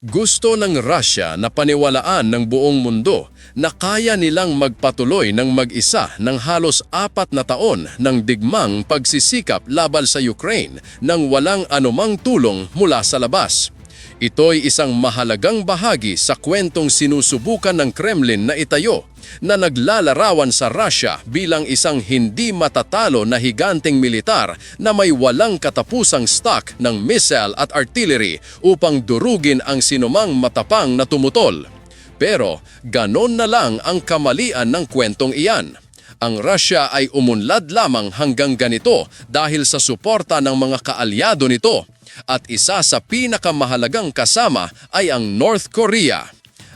Gusto ng Russia na paniwalaan ng buong mundo na kaya nilang magpatuloy ng mag-isa ng halos apat na taon ng digmang pagsisikap laban sa Ukraine nang walang anumang tulong mula sa labas. Ito'y isang mahalagang bahagi sa kwentong sinusubukan ng Kremlin na itayo na naglalarawan sa Russia bilang isang hindi matatalo na higanteng militar na may walang katapusang stock ng missile at artillery upang durugin ang sinumang matapang na tumutol. Pero ganon na lang ang kamalian ng kwentong iyan. Ang Russia ay umunlad lamang hanggang ganito dahil sa suporta ng mga kaalyado nito at isa sa pinakamahalagang kasama ay ang North Korea.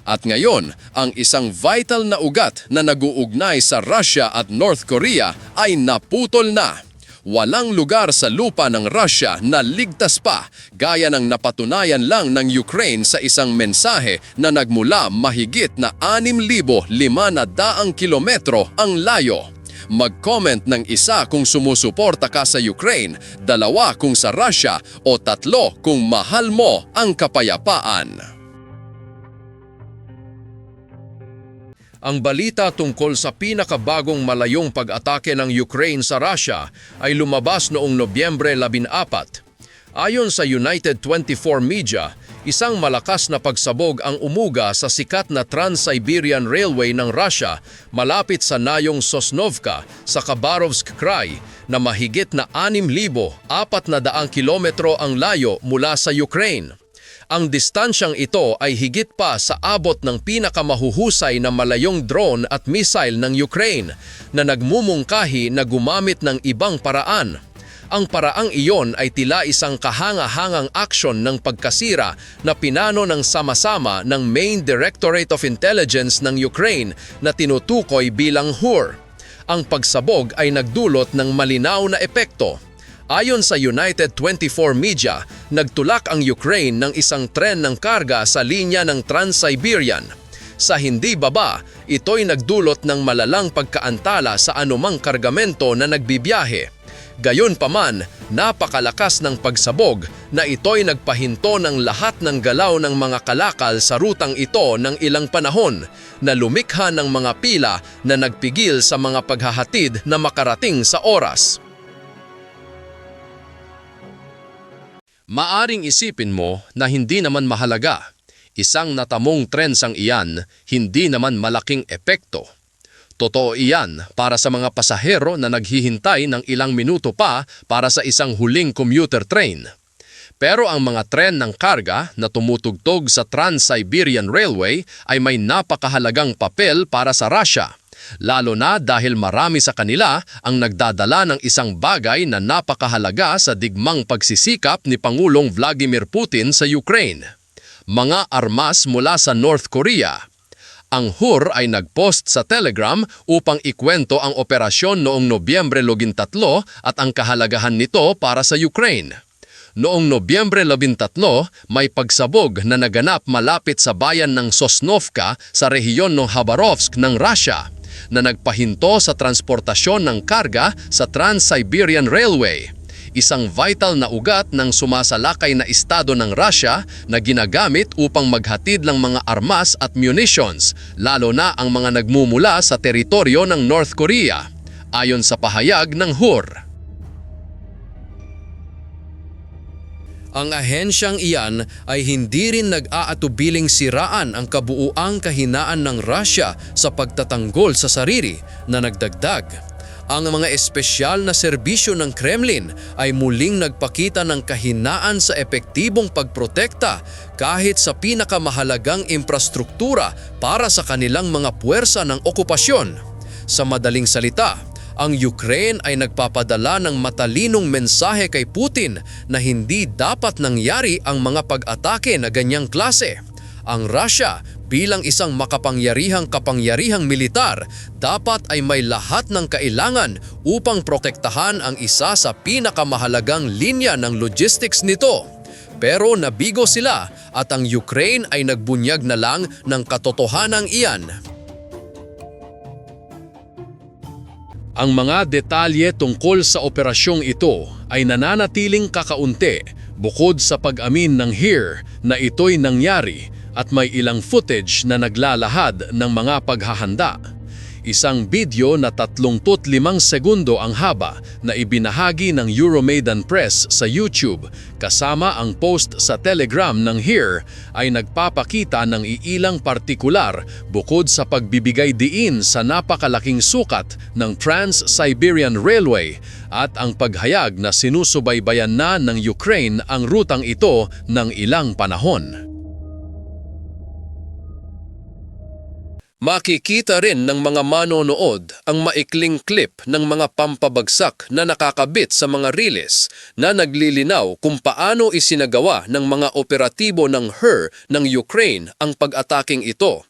At ngayon, ang isang vital na ugat na naguugnay sa Russia at North Korea ay naputol na. Walang lugar sa lupa ng Russia na ligtas pa gaya ng napatunayan lang ng Ukraine sa isang mensahe na nagmula mahigit na 6,500 kilometro ang layo. Mag-comment ng isa kung sumusuporta ka sa Ukraine, dalawa kung sa Russia o tatlo kung mahal mo ang kapayapaan. Ang balita tungkol sa pinakabagong malayong pag-atake ng Ukraine sa Russia ay lumabas noong Nobyembre 14. Ayon sa United 24 Media, isang malakas na pagsabog ang umuga sa sikat na Trans-Siberian Railway ng Russia malapit sa Nayong Sosnovka sa Khabarovsk Krai na mahigit na 6,400 kilometro ang layo mula sa Ukraine. Ang distansyang ito ay higit pa sa abot ng pinakamahuhusay na malayong drone at missile ng Ukraine na nagmumungkahi na gumamit ng ibang paraan. Ang paraang iyon ay tila isang kahanga-hangang aksyon ng pagkasira na pinano ng sama-sama ng Main Directorate of Intelligence ng Ukraine na tinutukoy bilang HUR. Ang pagsabog ay nagdulot ng malinaw na epekto. Ayon sa United 24 Media, nagtulak ang Ukraine ng isang tren ng karga sa linya ng Trans-Siberian. Sa hindi baba, ito'y nagdulot ng malalang pagkaantala sa anumang kargamento na nagbibiyahe. Gayunpaman, napakalakas ng pagsabog na ito'y nagpahinto ng lahat ng galaw ng mga kalakal sa rutang ito ng ilang panahon na lumikha ng mga pila na nagpigil sa mga paghahatid na makarating sa oras. Maaring isipin mo na hindi naman mahalaga. Isang natamong trend sang iyan, hindi naman malaking epekto. Totoo iyan para sa mga pasahero na naghihintay ng ilang minuto pa para sa isang huling commuter train. Pero ang mga tren ng karga na tumutugtog sa Trans-Siberian Railway ay may napakahalagang papel para sa Russia lalo na dahil marami sa kanila ang nagdadala ng isang bagay na napakahalaga sa digmang pagsisikap ni Pangulong Vladimir Putin sa Ukraine. Mga armas mula sa North Korea. Ang HUR ay nagpost sa Telegram upang ikwento ang operasyon noong Nobyembre 13 at ang kahalagahan nito para sa Ukraine. Noong Nobyembre 13, may pagsabog na naganap malapit sa bayan ng Sosnovka sa rehiyon ng Khabarovsk ng Russia na nagpahinto sa transportasyon ng karga sa Trans-Siberian Railway, isang vital na ugat ng sumasalakay na estado ng Russia na ginagamit upang maghatid ng mga armas at munitions, lalo na ang mga nagmumula sa teritoryo ng North Korea, ayon sa pahayag ng HUR. Ang ahensyang iyan ay hindi rin nag-aatubiling siraan ang kabuuang kahinaan ng Russia sa pagtatanggol sa sarili na nagdagdag. Ang mga espesyal na serbisyo ng Kremlin ay muling nagpakita ng kahinaan sa epektibong pagprotekta kahit sa pinakamahalagang infrastruktura para sa kanilang mga puwersa ng okupasyon. Sa madaling salita, ang Ukraine ay nagpapadala ng matalinong mensahe kay Putin na hindi dapat nangyari ang mga pag-atake na ganyang klase. Ang Russia bilang isang makapangyarihang kapangyarihang militar dapat ay may lahat ng kailangan upang protektahan ang isa sa pinakamahalagang linya ng logistics nito. Pero nabigo sila at ang Ukraine ay nagbunyag na lang ng katotohanang iyan. Ang mga detalye tungkol sa operasyong ito ay nananatiling kakaunti Bukod sa pag-amin ng HERE na ito'y nangyari at may ilang footage na naglalahad ng mga paghahanda. Isang video na 35 segundo ang haba na ibinahagi ng Euromaidan Press sa YouTube kasama ang post sa Telegram ng HERE ay nagpapakita ng iilang partikular bukod sa pagbibigay diin sa napakalaking sukat ng Trans-Siberian Railway at ang paghayag na sinusubaybayan na ng Ukraine ang rutang ito ng ilang panahon. Makikita rin ng mga manonood ang maikling clip ng mga pampabagsak na nakakabit sa mga riles na naglilinaw kung paano isinagawa ng mga operatibo ng HER ng Ukraine ang pag-ataking ito.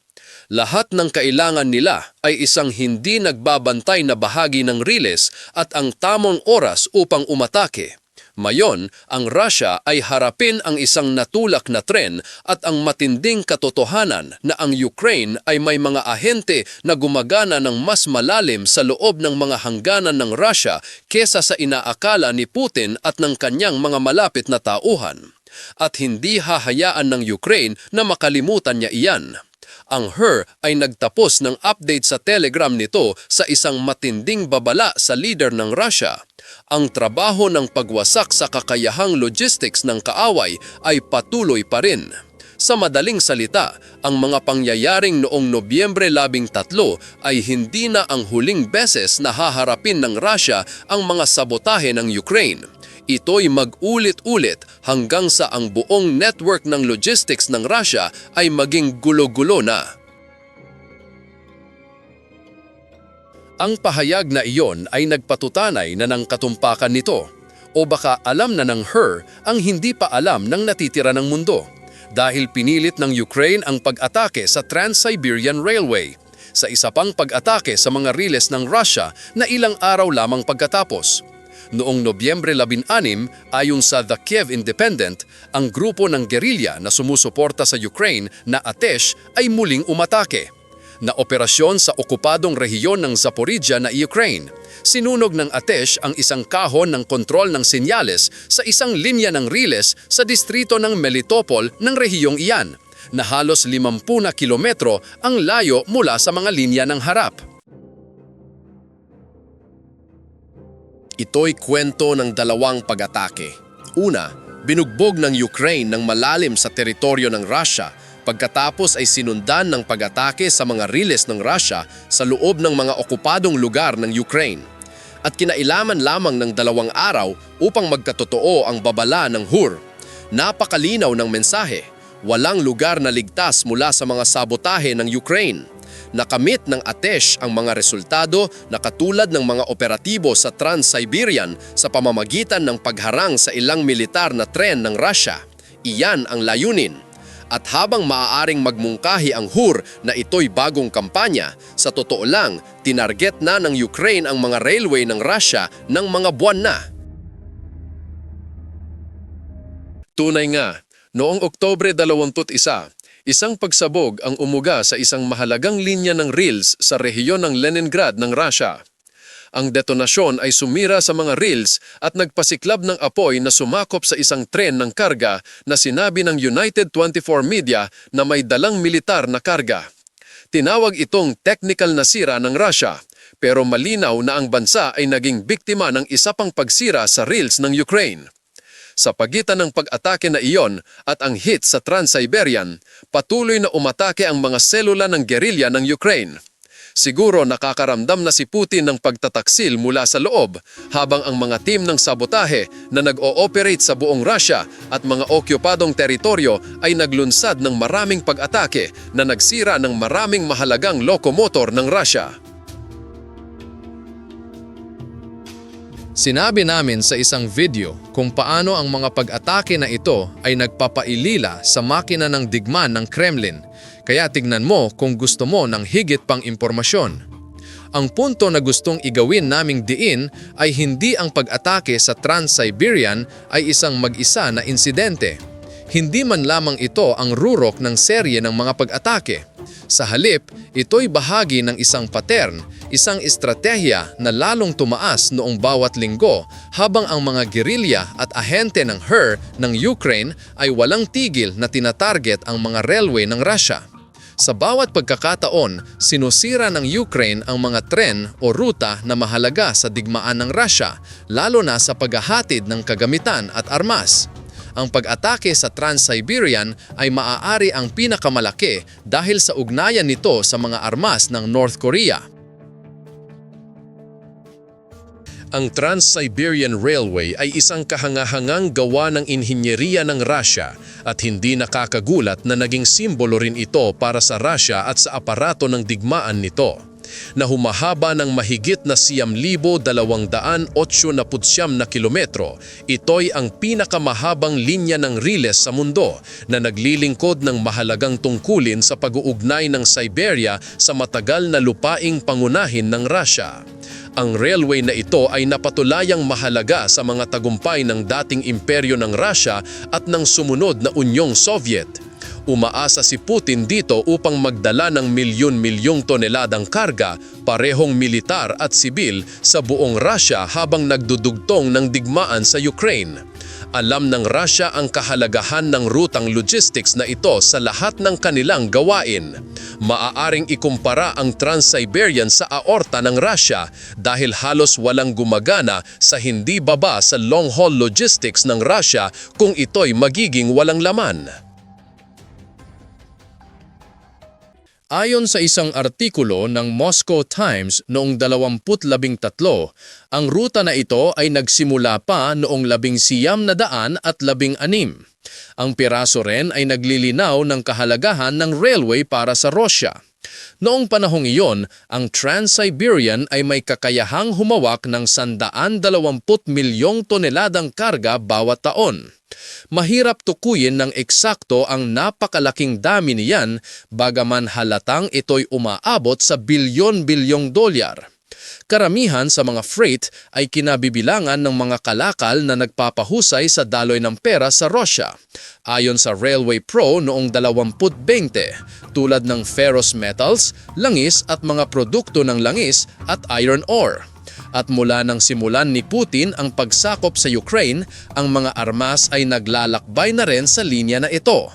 Lahat ng kailangan nila ay isang hindi nagbabantay na bahagi ng riles at ang tamang oras upang umatake. Mayon, ang Russia ay harapin ang isang natulak na tren at ang matinding katotohanan na ang Ukraine ay may mga ahente na gumagana ng mas malalim sa loob ng mga hangganan ng Russia kesa sa inaakala ni Putin at ng kanyang mga malapit na tauhan. At hindi hahayaan ng Ukraine na makalimutan niya iyan. Ang HER ay nagtapos ng update sa Telegram nito sa isang matinding babala sa leader ng Russia. Ang trabaho ng pagwasak sa kakayahang logistics ng kaaway ay patuloy pa rin. Sa madaling salita, ang mga pangyayaring noong Nobyembre 13 ay hindi na ang huling beses na haharapin ng Russia ang mga sabotahe ng Ukraine. Ito'y mag-ulit-ulit hanggang sa ang buong network ng logistics ng Russia ay maging gulo-gulo na. Ang pahayag na iyon ay nagpatutanay na ng katumpakan nito o baka alam na ng her ang hindi pa alam ng natitira ng mundo dahil pinilit ng Ukraine ang pag-atake sa Trans-Siberian Railway sa isa pang pag-atake sa mga riles ng Russia na ilang araw lamang pagkatapos. Noong Nobyembre 16, ayon sa The Kiev Independent, ang grupo ng gerilya na sumusuporta sa Ukraine na Atesh ay muling umatake na operasyon sa okupadong rehiyon ng Zaporizhia na Ukraine. Sinunog ng Atesh ang isang kahon ng kontrol ng senyales sa isang linya ng riles sa distrito ng Melitopol ng rehiyong iyan, na halos 50 na kilometro ang layo mula sa mga linya ng harap. Ito'y kwento ng dalawang pag-atake. Una, binugbog ng Ukraine ng malalim sa teritoryo ng Russia pagkatapos ay sinundan ng pag-atake sa mga riles ng Russia sa loob ng mga okupadong lugar ng Ukraine. At kinailaman lamang ng dalawang araw upang magkatotoo ang babala ng HUR. Napakalinaw ng mensahe, walang lugar na ligtas mula sa mga sabotahe ng Ukraine. Nakamit ng Atesh ang mga resultado na katulad ng mga operatibo sa Trans-Siberian sa pamamagitan ng pagharang sa ilang militar na tren ng Russia. Iyan ang layunin. At habang maaaring magmungkahi ang HUR na ito'y bagong kampanya, sa totoo lang, tinarget na ng Ukraine ang mga railway ng Russia ng mga buwan na. Tunay nga, noong Oktobre 21, isang pagsabog ang umuga sa isang mahalagang linya ng rails sa rehiyon ng Leningrad ng Russia. Ang detonasyon ay sumira sa mga rails at nagpasiklab ng apoy na sumakop sa isang tren ng karga na sinabi ng United 24 Media na may dalang militar na karga. Tinawag itong technical na sira ng Russia, pero malinaw na ang bansa ay naging biktima ng isa pang pagsira sa rails ng Ukraine. Sa pagitan ng pag-atake na iyon at ang hit sa Trans-Siberian, patuloy na umatake ang mga selula ng gerilya ng Ukraine. Siguro nakakaramdam na si Putin ng pagtataksil mula sa loob habang ang mga team ng sabotahe na nag-ooperate sa buong Russia at mga okupadong teritoryo ay naglunsad ng maraming pag-atake na nagsira ng maraming mahalagang lokomotor ng Russia. Sinabi namin sa isang video kung paano ang mga pag-atake na ito ay nagpapailila sa makina ng digman ng Kremlin. Kaya tignan mo kung gusto mo ng higit pang impormasyon. Ang punto na gustong igawin naming diin ay hindi ang pag-atake sa Trans-Siberian ay isang mag-isa na insidente. Hindi man lamang ito ang rurok ng serye ng mga pag-atake. Sa halip, ito'y bahagi ng isang pattern, isang estratehiya na lalong tumaas noong bawat linggo habang ang mga gerilya at ahente ng HER ng Ukraine ay walang tigil na tinatarget ang mga railway ng Russia. Sa bawat pagkakataon, sinusira ng Ukraine ang mga tren o ruta na mahalaga sa digmaan ng Russia, lalo na sa paghahatid ng kagamitan at armas. Ang pag-atake sa Trans-Siberian ay maaari ang pinakamalaki dahil sa ugnayan nito sa mga armas ng North Korea. Ang Trans-Siberian Railway ay isang kahangahangang gawa ng inhinyeriya ng Russia at hindi nakakagulat na naging simbolo rin ito para sa Russia at sa aparato ng digmaan nito na humahaba ng mahigit na siyam libo dalawang daan otso na putsyam na kilometro. Ito'y ang pinakamahabang linya ng riles sa mundo na naglilingkod ng mahalagang tungkulin sa pag-uugnay ng Siberia sa matagal na lupaing pangunahin ng Russia. Ang railway na ito ay napatulayang mahalaga sa mga tagumpay ng dating imperyo ng Russia at ng sumunod na Unyong Soviet. Umaasa si Putin dito upang magdala ng milyon-milyong toneladang karga, parehong militar at sibil sa buong Russia habang nagdudugtong ng digmaan sa Ukraine. Alam ng Russia ang kahalagahan ng rutang logistics na ito sa lahat ng kanilang gawain. Maaaring ikumpara ang Trans-Siberian sa aorta ng Russia dahil halos walang gumagana sa hindi baba sa long-haul logistics ng Russia kung ito'y magiging walang laman. Ayon sa isang artikulo ng Moscow Times noong 2013, ang ruta na ito ay nagsimula pa noong labing siyam na daan at labing anim. Ang piraso rin ay naglilinaw ng kahalagahan ng railway para sa Russia. Noong panahong iyon, ang Trans-Siberian ay may kakayahang humawak ng 120 milyong toneladang karga bawat taon. Mahirap tukuyin ng eksakto ang napakalaking dami niyan bagaman halatang ito'y umaabot sa bilyon-bilyong dolyar. Karamihan sa mga freight ay kinabibilangan ng mga kalakal na nagpapahusay sa daloy ng pera sa Russia. Ayon sa Railway Pro noong 2020, tulad ng ferrous metals, langis at mga produkto ng langis at iron ore. At mula nang simulan ni Putin ang pagsakop sa Ukraine, ang mga armas ay naglalakbay na rin sa linya na ito.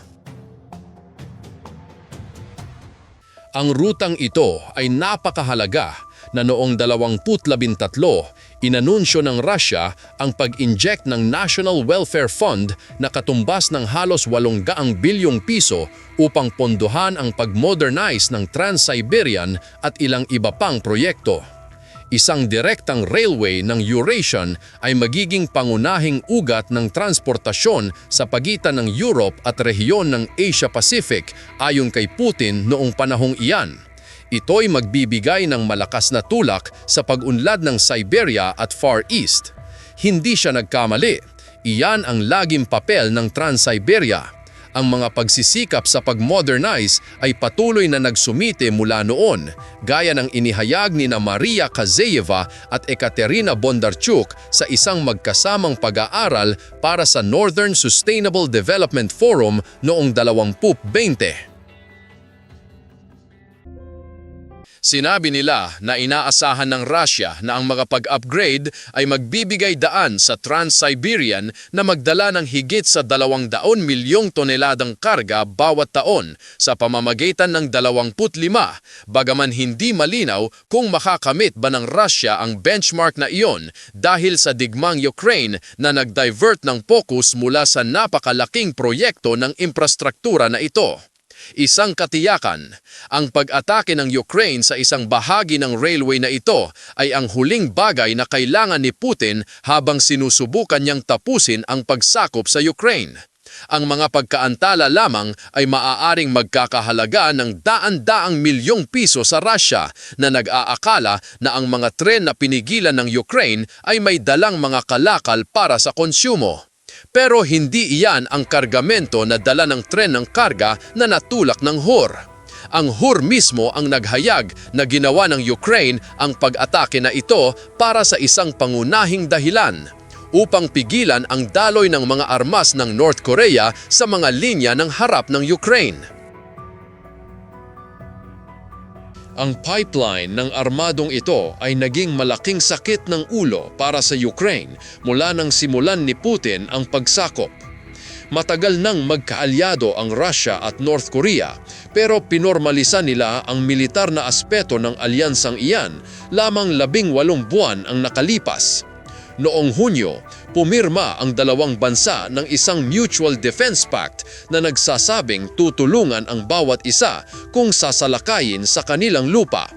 Ang rutang ito ay napakahalaga na noong 2013 inanunsyo ng Russia ang pag-inject ng National Welfare Fund na katumbas ng halos 800 bilyong piso upang pondohan ang pag-modernize ng Trans-Siberian at ilang iba pang proyekto isang direktang railway ng Eurasian ay magiging pangunahing ugat ng transportasyon sa pagitan ng Europe at rehiyon ng Asia-Pacific ayon kay Putin noong panahong iyan. Ito'y magbibigay ng malakas na tulak sa pag-unlad ng Siberia at Far East. Hindi siya nagkamali. Iyan ang laging papel ng Trans-Siberia ang mga pagsisikap sa pag-modernize ay patuloy na nagsumite mula noon, gaya ng inihayag ni na Maria Kazayeva at Ekaterina Bondarchuk sa isang magkasamang pag-aaral para sa Northern Sustainable Development Forum noong 2020. Sinabi nila na inaasahan ng Russia na ang mga pag-upgrade ay magbibigay daan sa Trans-Siberian na magdala ng higit sa 200 milyong toneladang karga bawat taon sa pamamagitan ng 25, bagaman hindi malinaw kung makakamit ba ng Russia ang benchmark na iyon dahil sa digmang Ukraine na nag-divert ng focus mula sa napakalaking proyekto ng infrastruktura na ito. Isang katiyakan, ang pag-atake ng Ukraine sa isang bahagi ng railway na ito ay ang huling bagay na kailangan ni Putin habang sinusubukan niyang tapusin ang pagsakop sa Ukraine. Ang mga pagkaantala lamang ay maaaring magkakahalaga ng daan-daang milyong piso sa Russia na nag-aakala na ang mga tren na pinigilan ng Ukraine ay may dalang mga kalakal para sa konsumo. Pero hindi iyan ang kargamento na dala ng tren ng karga na natulak ng HUR. Ang HUR mismo ang naghayag na ginawa ng Ukraine ang pag-atake na ito para sa isang pangunahing dahilan upang pigilan ang daloy ng mga armas ng North Korea sa mga linya ng harap ng Ukraine. Ang pipeline ng armadong ito ay naging malaking sakit ng ulo para sa Ukraine mula nang simulan ni Putin ang pagsakop. Matagal nang magkaalyado ang Russia at North Korea pero pinormalisa nila ang militar na aspeto ng alyansang iyan lamang labing walong buwan ang nakalipas. Noong Hunyo, pumirma ang dalawang bansa ng isang Mutual Defense Pact na nagsasabing tutulungan ang bawat isa kung sasalakayin sa kanilang lupa.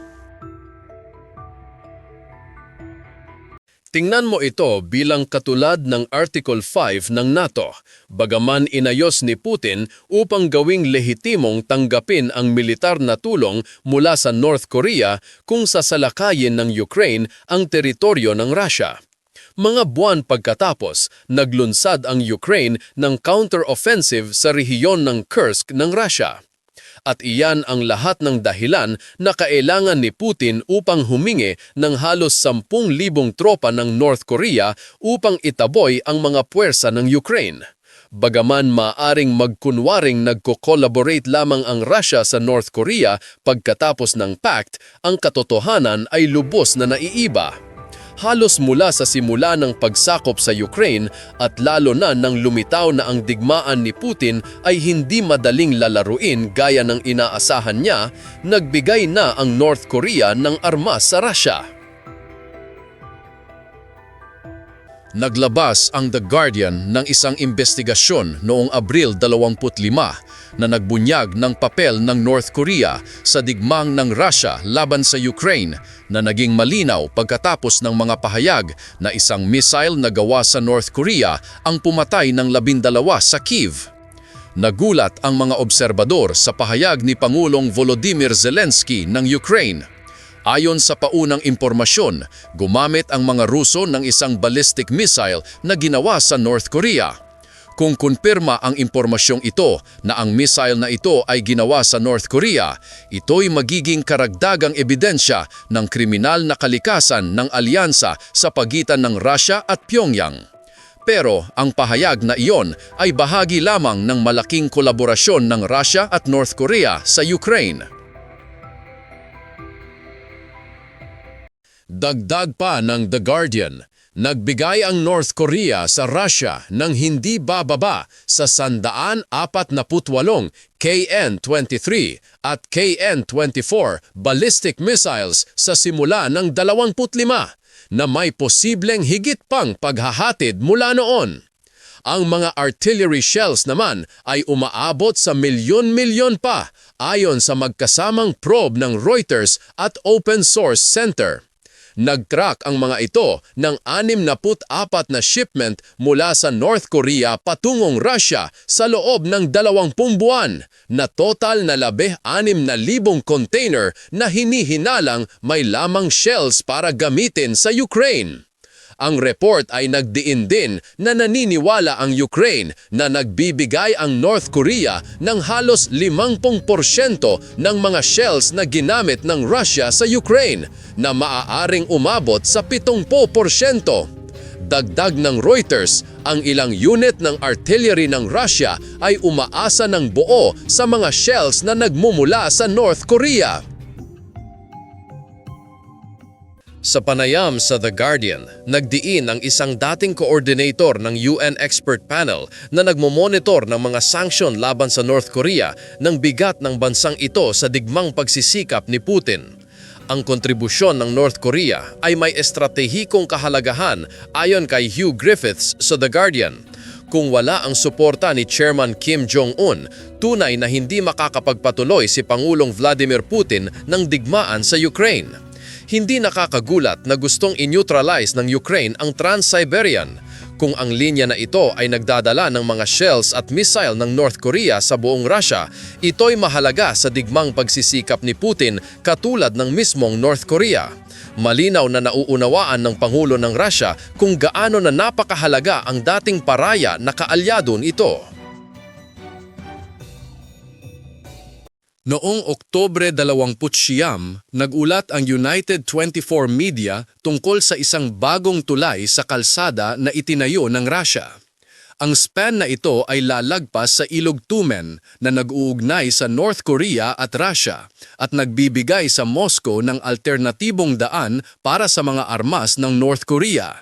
Tingnan mo ito bilang katulad ng Article 5 ng NATO, bagaman inayos ni Putin upang gawing lehitimong tanggapin ang militar na tulong mula sa North Korea kung sasalakayin ng Ukraine ang teritoryo ng Russia. Mga buwan pagkatapos, naglunsad ang Ukraine ng counter-offensive sa rehiyon ng Kursk ng Russia. At iyan ang lahat ng dahilan na kailangan ni Putin upang humingi ng halos 10,000 tropa ng North Korea upang itaboy ang mga puwersa ng Ukraine. Bagaman maaring magkunwaring nagko-collaborate lamang ang Russia sa North Korea pagkatapos ng pact, ang katotohanan ay lubos na naiiba halos mula sa simula ng pagsakop sa Ukraine at lalo na nang lumitaw na ang digmaan ni Putin ay hindi madaling lalaruin gaya ng inaasahan niya, nagbigay na ang North Korea ng armas sa Russia. Naglabas ang The Guardian ng isang investigasyon noong Abril 25 na nagbunyag ng papel ng North Korea sa digmang ng Russia laban sa Ukraine na naging malinaw pagkatapos ng mga pahayag na isang missile na gawa sa North Korea ang pumatay ng labindalawa sa Kiev. Nagulat ang mga obserbador sa pahayag ni Pangulong Volodymyr Zelensky ng Ukraine Ayon sa paunang impormasyon, gumamit ang mga Ruso ng isang ballistic missile na ginawa sa North Korea. Kung kumpirma ang impormasyong ito na ang missile na ito ay ginawa sa North Korea, ito'y magiging karagdagang ebidensya ng kriminal na kalikasan ng alyansa sa pagitan ng Russia at Pyongyang. Pero ang pahayag na iyon ay bahagi lamang ng malaking kolaborasyon ng Russia at North Korea sa Ukraine. Dagdag pa ng The Guardian, nagbigay ang North Korea sa Russia ng hindi bababa sa 148 KN-23 at KN-24 ballistic missiles sa simula ng 25 na may posibleng higit pang paghahatid mula noon. Ang mga artillery shells naman ay umaabot sa milyon-milyon pa ayon sa magkasamang probe ng Reuters at Open Source Center. Nag-track ang mga ito ng 64 na shipment mula sa North Korea patungong Russia sa loob ng 20 buwan na total na 16,000 container na hinihinalang may lamang shells para gamitin sa Ukraine. Ang report ay nagdiin din na naniniwala ang Ukraine na nagbibigay ang North Korea ng halos 50% ng mga shells na ginamit ng Russia sa Ukraine na maaaring umabot sa 70%. Dagdag ng Reuters, ang ilang unit ng artillery ng Russia ay umaasa ng buo sa mga shells na nagmumula sa North Korea. Sa panayam sa The Guardian, nagdiin ang isang dating coordinator ng UN Expert Panel na nagmomonitor ng mga sanksyon laban sa North Korea ng bigat ng bansang ito sa digmang pagsisikap ni Putin. Ang kontribusyon ng North Korea ay may estratehikong kahalagahan ayon kay Hugh Griffiths sa The Guardian. Kung wala ang suporta ni Chairman Kim Jong-un, tunay na hindi makakapagpatuloy si Pangulong Vladimir Putin ng digmaan sa Ukraine hindi nakakagulat na gustong in-neutralize ng Ukraine ang Trans-Siberian kung ang linya na ito ay nagdadala ng mga shells at missile ng North Korea sa buong Russia, ito'y mahalaga sa digmang pagsisikap ni Putin katulad ng mismong North Korea. Malinaw na nauunawaan ng Pangulo ng Russia kung gaano na napakahalaga ang dating paraya na kaalyado nito. Noong Oktobre 29, nagulat ang United 24 Media tungkol sa isang bagong tulay sa kalsada na itinayo ng Russia. Ang span na ito ay lalagpas sa Ilog Tumen na nag-uugnay sa North Korea at Russia at nagbibigay sa Moscow ng alternatibong daan para sa mga armas ng North Korea.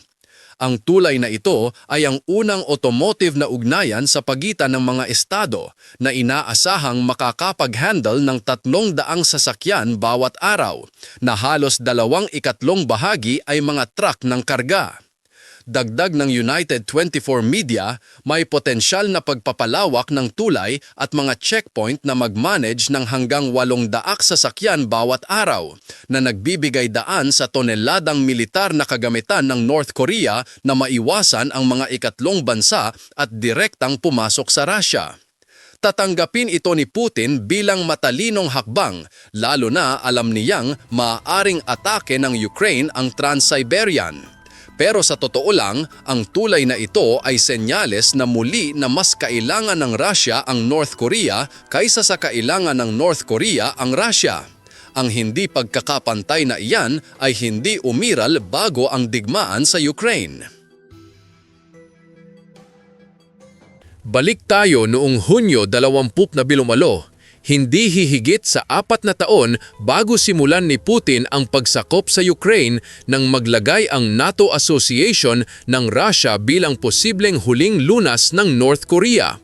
Ang tulay na ito ay ang unang automotive na ugnayan sa pagitan ng mga estado na inaasahang makakapag-handle ng tatlong daang sasakyan bawat araw na halos dalawang ikatlong bahagi ay mga truck ng karga. Dagdag ng United 24 Media, may potensyal na pagpapalawak ng tulay at mga checkpoint na mag-manage ng hanggang walong daak sasakyan bawat araw na nagbibigay daan sa toneladang militar na kagamitan ng North Korea na maiwasan ang mga ikatlong bansa at direktang pumasok sa Russia. Tatanggapin ito ni Putin bilang matalinong hakbang, lalo na alam niyang maaaring atake ng Ukraine ang Trans-Siberian. Pero sa totoo lang, ang tulay na ito ay senyales na muli na mas kailangan ng Russia ang North Korea kaysa sa kailangan ng North Korea ang Russia. Ang hindi pagkakapantay na iyan ay hindi umiral bago ang digmaan sa Ukraine. Balik tayo noong Hunyo 20 na bilumalo. Hindi hihigit sa apat na taon bago simulan ni Putin ang pagsakop sa Ukraine nang maglagay ang NATO Association ng Russia bilang posibleng huling lunas ng North Korea.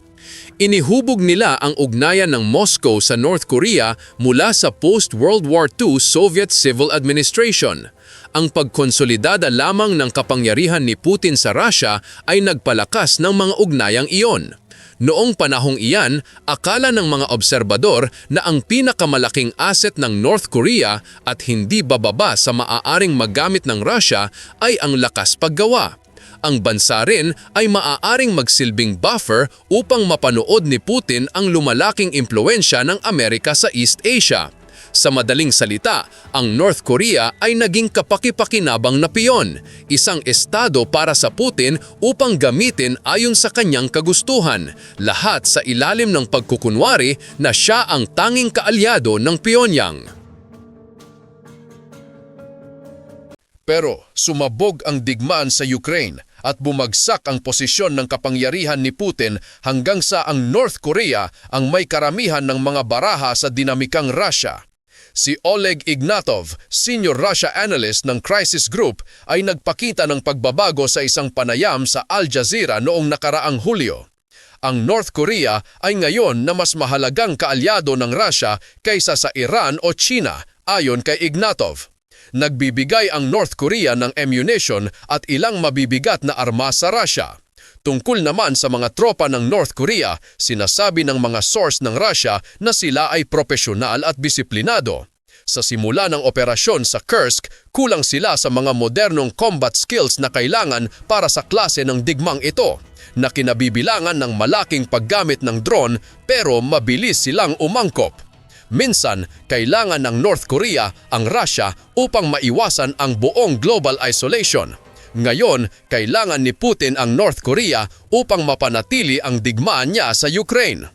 Inihubog nila ang ugnayan ng Moscow sa North Korea mula sa post-World War II Soviet Civil Administration. Ang pagkonsolidada lamang ng kapangyarihan ni Putin sa Russia ay nagpalakas ng mga ugnayang iyon. Noong panahong iyan, akala ng mga obserbador na ang pinakamalaking asset ng North Korea at hindi bababa sa maaaring magamit ng Russia ay ang lakas paggawa. Ang bansa rin ay maaaring magsilbing buffer upang mapanood ni Putin ang lumalaking impluensya ng Amerika sa East Asia. Sa madaling salita, ang North Korea ay naging kapaki-pakinabang na piyon, isang estado para sa Putin upang gamitin ayon sa kanyang kagustuhan, lahat sa ilalim ng pagkukunwari na siya ang tanging kaalyado ng Pyongyang. Pero sumabog ang digmaan sa Ukraine at bumagsak ang posisyon ng kapangyarihan ni Putin hanggang sa ang North Korea ang may karamihan ng mga baraha sa dinamikang Russia. Si Oleg Ignatov, senior Russia analyst ng Crisis Group, ay nagpakita ng pagbabago sa isang panayam sa Al Jazeera noong nakaraang Hulyo. Ang North Korea ay ngayon na mas mahalagang kaalyado ng Russia kaysa sa Iran o China, ayon kay Ignatov. Nagbibigay ang North Korea ng ammunition at ilang mabibigat na armas sa Russia. Tungkol naman sa mga tropa ng North Korea, sinasabi ng mga source ng Russia na sila ay profesional at disiplinado. Sa simula ng operasyon sa Kursk, kulang sila sa mga modernong combat skills na kailangan para sa klase ng digmang ito, na kinabibilangan ng malaking paggamit ng drone pero mabilis silang umangkop. Minsan, kailangan ng North Korea ang Russia upang maiwasan ang buong global isolation. Ngayon, kailangan ni Putin ang North Korea upang mapanatili ang digmaan niya sa Ukraine.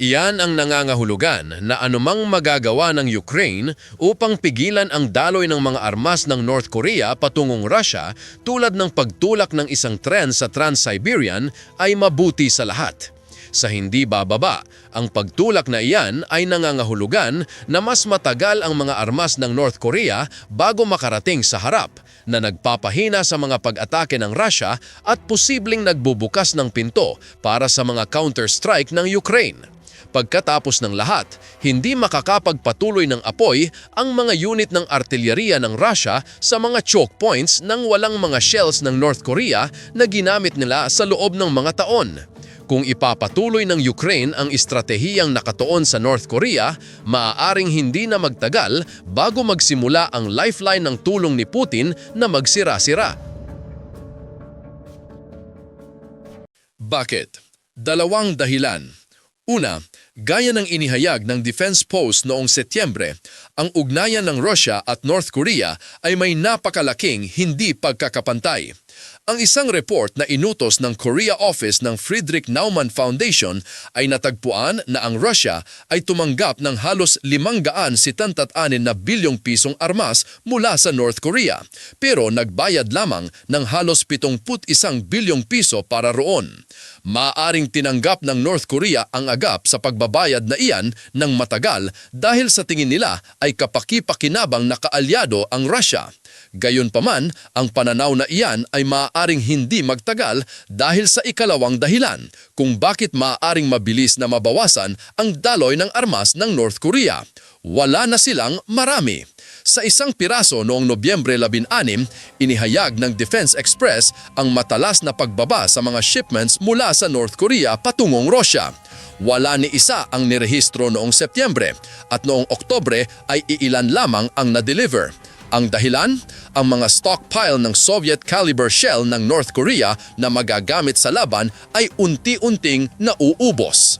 Iyan ang nangangahulugan na anumang magagawa ng Ukraine upang pigilan ang daloy ng mga armas ng North Korea patungong Russia tulad ng pagtulak ng isang tren sa Trans-Siberian ay mabuti sa lahat. Sa hindi bababa, ang pagtulak na iyan ay nangangahulugan na mas matagal ang mga armas ng North Korea bago makarating sa harap na nagpapahina sa mga pag-atake ng Russia at posibleng nagbubukas ng pinto para sa mga counter-strike ng Ukraine. Pagkatapos ng lahat, hindi makakapagpatuloy ng apoy ang mga unit ng artilyeriya ng Russia sa mga choke points nang walang mga shells ng North Korea na ginamit nila sa loob ng mga taon. Kung ipapatuloy ng Ukraine ang estratehiyang nakatuon sa North Korea, maaaring hindi na magtagal bago magsimula ang lifeline ng tulong ni Putin na magsira-sira. Bakit? Dalawang dahilan. Una, gaya ng inihayag ng Defense Post noong Setyembre, ang ugnayan ng Russia at North Korea ay may napakalaking hindi pagkakapantay. Ang isang report na inutos ng Korea Office ng Friedrich Naumann Foundation ay natagpuan na ang Russia ay tumanggap ng halos 576 na bilyong pisong armas mula sa North Korea pero nagbayad lamang ng halos 71 bilyong piso para roon. Maaring tinanggap ng North Korea ang agap sa pagbabayad na iyan ng matagal dahil sa tingin nila ay kapaki-pakinabang na kaalyado ang Russia. Gayunpaman, ang pananaw na iyan ay maaaring hindi magtagal dahil sa ikalawang dahilan kung bakit maaaring mabilis na mabawasan ang daloy ng armas ng North Korea. Wala na silang marami. Sa isang piraso noong Nobyembre 16, inihayag ng Defense Express ang matalas na pagbaba sa mga shipments mula sa North Korea patungong Russia. Wala ni isa ang nirehistro noong Setyembre at noong Oktobre ay iilan lamang ang na-deliver. Ang dahilan? Ang mga stockpile ng Soviet caliber shell ng North Korea na magagamit sa laban ay unti-unting nauubos.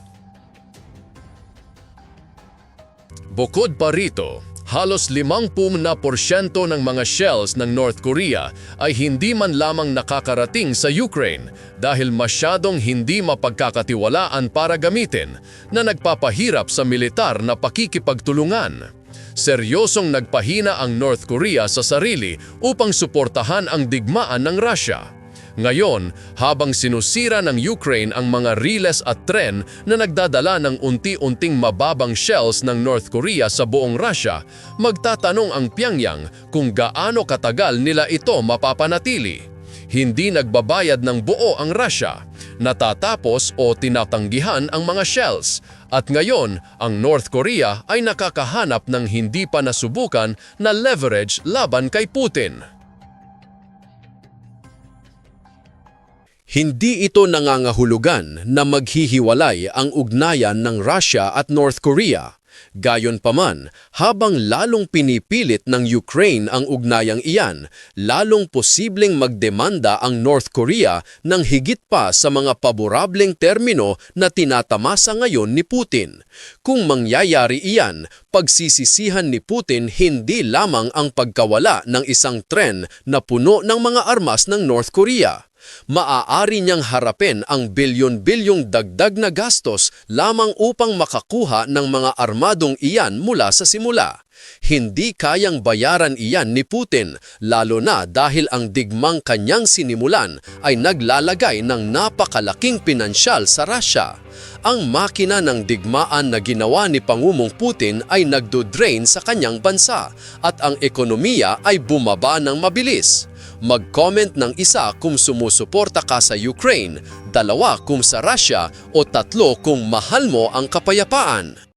Bukod pa rito, halos 50 na porsyento ng mga shells ng North Korea ay hindi man lamang nakakarating sa Ukraine dahil masyadong hindi mapagkakatiwalaan para gamitin na nagpapahirap sa militar na pakikipagtulungan. Seryosong nagpahina ang North Korea sa sarili upang suportahan ang digmaan ng Russia. Ngayon, habang sinusira ng Ukraine ang mga riles at tren na nagdadala ng unti-unting mababang shells ng North Korea sa buong Russia, magtatanong ang Pyongyang kung gaano katagal nila ito mapapanatili. Hindi nagbabayad ng buo ang Russia, natatapos o tinatanggihan ang mga shells, at ngayon ang North Korea ay nakakahanap ng hindi pa nasubukan na leverage laban kay Putin. Hindi ito nangangahulugan na maghihiwalay ang ugnayan ng Russia at North Korea. Gayon paman, habang lalong pinipilit ng Ukraine ang ugnayang iyan, lalong posibleng magdemanda ang North Korea ng higit pa sa mga paborableng termino na tinatamasa ngayon ni Putin. Kung mangyayari iyan, pagsisisihan ni Putin hindi lamang ang pagkawala ng isang tren na puno ng mga armas ng North Korea maaari niyang harapin ang bilyon-bilyong dagdag na gastos lamang upang makakuha ng mga armadong iyan mula sa simula. Hindi kayang bayaran iyan ni Putin, lalo na dahil ang digmang kanyang sinimulan ay naglalagay ng napakalaking pinansyal sa Russia. Ang makina ng digmaan na ginawa ni Pangumong Putin ay nagdo-drain sa kanyang bansa at ang ekonomiya ay bumaba ng mabilis. Mag-comment ng isa kung sumusuporta ka sa Ukraine, dalawa kung sa Russia o tatlo kung mahal mo ang kapayapaan.